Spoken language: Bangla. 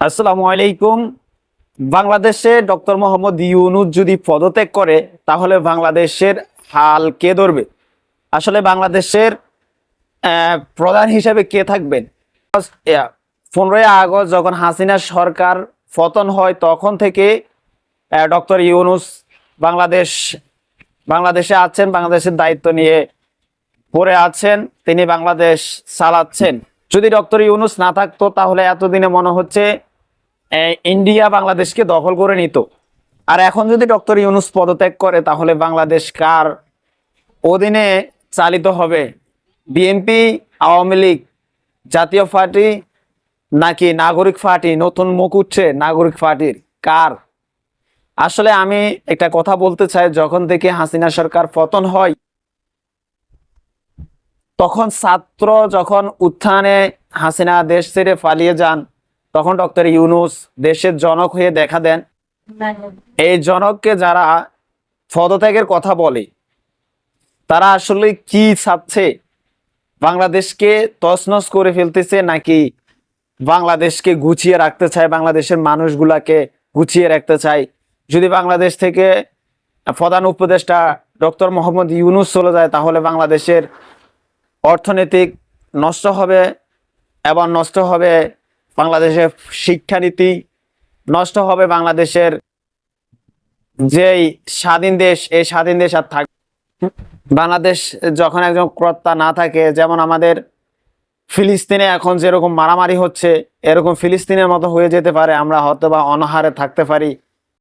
আসসালামু আলাইকুম। বাংলাদেশে ডক্টর মোহাম্মদ ইউনুস যদি পদত্যাগ করে, তাহলে বাংলাদেশের হাল কে ধরবে? আসলে বাংলাদেশের প্রধান হিসেবে কে থাকবেন? পনেরোই আগস্ট যখন হাসিনা সরকার পতন হয়, তখন থেকে ডক্টর ইউনুস বাংলাদেশ, বাংলাদেশে আছেন, বাংলাদেশের দায়িত্ব নিয়ে পড়ে আছেন, তিনি বাংলাদেশ চালাচ্ছেন। যদি ডক্টর ইউনুস না থাকতো, তাহলে এতদিনে মনে হচ্ছে ইন্ডিয়া বাংলাদেশকে দখল করে নিত। আর এখন যদি ডক্টর ইউনুস পদত্যাগ করে, তাহলে বাংলাদেশ কার অধীনে চালিত হবে? বিএনপি, আওয়ামী লীগ, জাতীয় পার্টি নাকি নাগরিক পার্টি? নতুন মুখ উঠছে নাগরিক পার্টির। কার? আসলে আমি একটা কথা বলতে চাই, যখন থেকে হাসিনা সরকার পতন হয়, তখন ছাত্র যখন উত্থানে হাসিনা দেশ ছেড়ে পালিয়ে যান তখন ডক্টর ইউনুস দেশের জনক হয়ে দেখা দেন। এই জনককে যারা পদত্যাগের কথা বলে, তারা আসলে কি চাচ্ছে? বাংলাদেশকে তছনছ করে ফেলতেছে নাকি বাংলাদেশকে গুছিয়ে রাখতে চায়, বাংলাদেশের মানুষগুলাকে গুছিয়ে রাখতে চায়? যদি বাংলাদেশ থেকে প্রধান উপদেষ্টা ডক্টর মোহাম্মদ ইউনুস চলে যায়, তাহলে বাংলাদেশের অর্থনৈতিক নষ্ট হবে এবং নষ্ট হবে বাংলাদেশের শিক্ষানীতি নষ্ট হবে বাংলাদেশের যেই স্বাধীন দেশ, এই স্বাধীন দেশ আর থাকবে বাংলাদেশ যখন একজন কর্তা না থাকে, যেমন আমাদের ফিলিস্তিনে এখন যেরকম মারামারি হচ্ছে, এরকম ফিলিস্তিনের মতো হয়ে যেতে পারে, আমরা হয়তো বা অনাহারে থাকতে পারি।